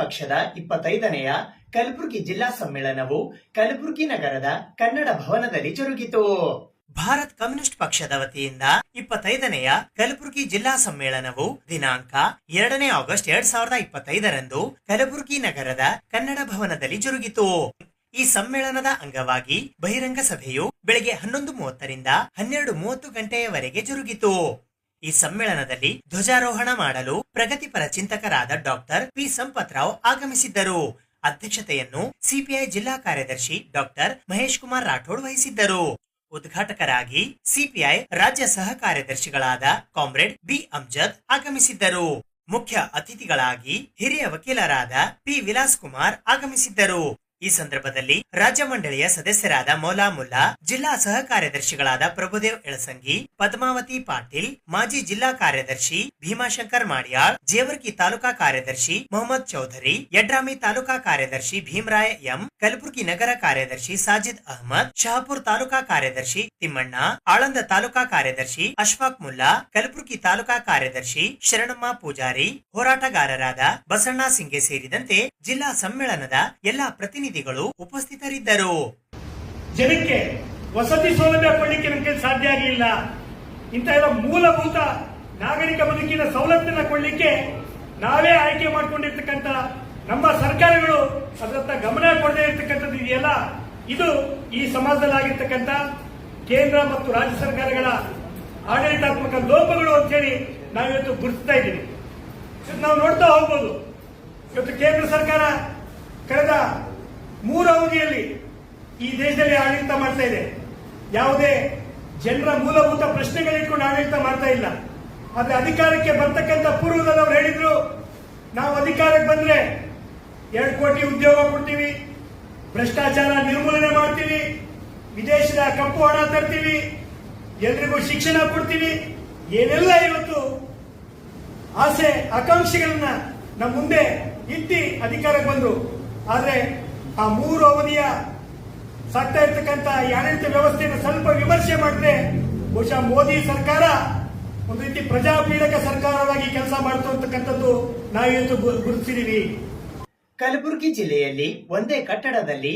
ಪಕ್ಷದ ಇಪ್ಪತ್ತೈದನೆಯ ಕಲಬುರಗಿ ಜಿಲ್ಲಾ ಸಮ್ಮೇಳನವು ಕಲಬುರಗಿ ನಗರದ ಕನ್ನಡ ಭವನದಲ್ಲಿ ಜರುಗಿತು. ಭಾರತ್ ಕಮ್ಯುನಿಸ್ಟ್ ಪಕ್ಷದ ವತಿಯಿಂದ ಇಪ್ಪತ್ತೈದನೆಯ ಕಲಬುರಗಿ ಜಿಲ್ಲಾ ಸಮ್ಮೇಳನವು ದಿನಾಂಕ ಎರಡನೇ ಆಗಸ್ಟ್ ಎರಡ್ ಸಾವಿರದ ಇಪ್ಪತ್ತೈದರಂದು ಕಲಬುರಗಿ ನಗರದ ಕನ್ನಡ ಭವನದಲ್ಲಿ ಜರುಗಿತು. ಈ ಸಮ್ಮೇಳನದ ಅಂಗವಾಗಿ ಬಹಿರಂಗ ಸಭೆಯು ಬೆಳಗ್ಗೆ ಹನ್ನೊಂದು ಮೂವತ್ತರಿಂದ ಹನ್ನೆರಡು ಮೂವತ್ತು ಗಂಟೆಯವರೆಗೆ ಜರುಗಿತು. ಈ ಸಮ್ಮೇಳನದಲ್ಲಿ ಧ್ವಜಾರೋಹಣ ಮಾಡಲು ಪ್ರಗತಿಪರ ಚಿಂತಕರಾದ ಡಾಕ್ಟರ್ ಪಿ ಸಂಪತ್ರಾವ್ ಆಗಮಿಸಿದ್ದರು. ಅಧ್ಯಕ್ಷತೆಯನ್ನು ಸಿಪಿಐ ಜಿಲ್ಲಾ ಕಾರ್ಯದರ್ಶಿ ಡಾಕ್ಟರ್ ಮಹೇಶ್ ಕುಮಾರ್ ರಾಠೋಡ್ ವಹಿಸಿದ್ದರು. ಉದ್ಘಾಟಕರಾಗಿ ಸಿಪಿಐ ರಾಜ್ಯ ಸಹ ಕಾರ್ಯದರ್ಶಿಗಳಾದ ಕಾಮ್ರೇಡ್ ಬಿ ಅಮ್ಜದ್ ಆಗಮಿಸಿದ್ದರು. ಮುಖ್ಯ ಅತಿಥಿಗಳಾಗಿ ಹಿರಿಯ ವಕೀಲರಾದ ಪಿ ವಿಲಾಸ್ ಕುಮಾರ್ ಆಗಮಿಸಿದ್ದರು. ಈ ಸಂದರ್ಭದಲ್ಲಿ ರಾಜ್ಯ ಮಂಡಳಿಯ ಸದಸ್ಯರಾದ ಮೌಲಾ ಮುಲ್ಲಾ, ಜಿಲ್ಲಾ ಸಹ ಕಾರ್ಯದರ್ಶಿಗಳಾದ ಪ್ರಭುದೇವ್ ಎಳಸಂಗಿ, ಪದ್ಮಾವತಿ ಪಾಟೀಲ್, ಮಾಜಿ ಜಿಲ್ಲಾ ಕಾರ್ಯದರ್ಶಿ ಭೀಮಾಶಂಕರ್ ಮಾಡಿಯಾಳ್, ಜೇವರ್ಗಿ ತಾಲೂಕಾ ಕಾರ್ಯದರ್ಶಿ ಮೊಹಮ್ಮದ್ ಚೌಧರಿ, ಯಡ್ರಾಮಿ ತಾಲೂಕಾ ಕಾರ್ಯದರ್ಶಿ ಭೀಮರಾಯ ಎಂ, ಕಲಬುರಗಿ ನಗರ ಕಾರ್ಯದರ್ಶಿ ಸಾಜಿದ್ ಅಹಮದ್, ಶಹಾಪುರ್ ತಾಲೂಕಾ ಕಾರ್ಯದರ್ಶಿ ತಿಮ್ಮಣ್ಣ, ಆಳಂದ ತಾಲೂಕಾ ಕಾರ್ಯದರ್ಶಿ ಅಶ್ಫಾಕ್ ಮುಲ್ಲಾ, ಕಲಬುರಗಿ ತಾಲೂಕಾ ಕಾರ್ಯದರ್ಶಿ ಶರಣಮ್ಮ ಪೂಜಾರಿ, ಹೋರಾಟಗಾರರಾದ ಬಸಣ್ಣ ಸಿಂಗೆ ಸೇರಿದಂತೆ ಜಿಲ್ಲಾ ಸಮ್ಮೇಳನದ ಎಲ್ಲಾ ಪ್ರತಿನಿಧಿಗಳು ಉಪಸ್ಥಿತರಿದ್ದರು. ಜನಕ್ಕೆ ವಸತಿ ಸೌಲಭ್ಯ ಕೊಡಲಿಕ್ಕೆ ನಮಗೆ ಸಾಧ್ಯ ಆಗಲಿಲ್ಲ ಇಂತಹ ಮೂಲಭೂತ ನಾಗರಿಕ ಬದುಕಿನ ಸವಲತ್ತನ್ನ ಕೊಡಲಿಕ್ಕೆ ನಾವೇ ಆಯ್ಕೆ ಮಾಡಿಕೊಂಡಿರ್ತಕ್ಕಂಥ ನಮ್ಮ ಸರ್ಕಾರಗಳು ಅದರತ್ತ ಗಮನ ಕೊಡದೇ ಇರತಕ್ಕಂಥದ್ದು ಇದೆಯಲ್ಲ? ಇದು ಈ ಸಮಾಜದಲ್ಲಿ ಆಗಿರ್ತಕ್ಕಂಥ ಕೇಂದ್ರ ಮತ್ತು ರಾಜ್ಯ ಸರ್ಕಾರಗಳ ಆಡಳಿತಾತ್ಮಕ ಲೋಪಗಳು ಅಂತೇಳಿ ನಾವಿವತ್ತು ಗುರುತಿಸ್ತಾ ಇದ್ದೀವಿ. ನಾವು ನೋಡ್ತಾ ಹೋಗ್ಬೋದು. ಇವತ್ತು ಕೇಂದ್ರ ಸರ್ಕಾರ ಕಳೆದ ಮೂರು ಅವಧಿಯಲ್ಲಿ ಈ ದೇಶದಲ್ಲಿ ಆಡಳಿತ ಮಾಡ್ತಾ ಇದೆ. ಯಾವುದೇ ಜನರ ಮೂಲಭೂತ ಪ್ರಶ್ನೆಗಳಿಟ್ಕೊಂಡು ಆಡಳಿತ ಮಾಡ್ತಾ ಇಲ್ಲ. ಆದ್ರೆ ಅಧಿಕಾರಕ್ಕೆ ಬರ್ತಕ್ಕಂಥ ಪೂರ್ವದಲ್ಲಿ ಅವ್ರು ಹೇಳಿದ್ರು, ನಾವು ಅಧಿಕಾರಕ್ಕೆ ಬಂದ್ರೆ ಎರಡು ಕೋಟಿ ಉದ್ಯೋಗ ಕೊಡ್ತೀವಿ, ಭ್ರಷ್ಟಾಚಾರ ನಿರ್ಮೂಲನೆ ಮಾಡ್ತೀವಿ, ವಿದೇಶದ ಕಪ್ಪು ಹಣ ತರ್ತೀವಿ, ಎಲ್ರಿಗೂ ಶಿಕ್ಷಣ ಕೊಡ್ತೀವಿ. ಏನೆಲ್ಲ ಇವತ್ತು ಆಸೆ, ಆಕಾಂಕ್ಷೆಗಳನ್ನ ನಮ್ಮ ಮುಂದೆ ಇಟ್ಟಿ ಅಧಿಕಾರಕ್ಕೆ ಬಂದ್ರು. ಆದ್ರೆ ಆ ಮೂರು ಅವಧಿಯ ಸತ್ತ ಇರ್ತಕ್ಕಂಥ ಈ ಆಡಳಿತ ವ್ಯವಸ್ಥೆಯನ್ನು ಸ್ವಲ್ಪ ವಿಮರ್ಶೆ ಮಾಡಿದ್ರೆ ಬಹುಶಃ ಮೋದಿ ಸರ್ಕಾರ ಒಂದು ರೀತಿ ಪ್ರಜಾಪೀಡಕ ಸರ್ಕಾರವಾಗಿ ಕೆಲಸ ಮಾಡ್ತಕ್ಕಂಥದ್ದು ನಾವಿವತ್ತು ಗುರುತಿಸಿದೀವಿ. ಕಲಬುರಗಿ ಜಿಲ್ಲೆಯಲ್ಲಿ ಒಂದೇ ಕಟ್ಟಡದಲ್ಲಿ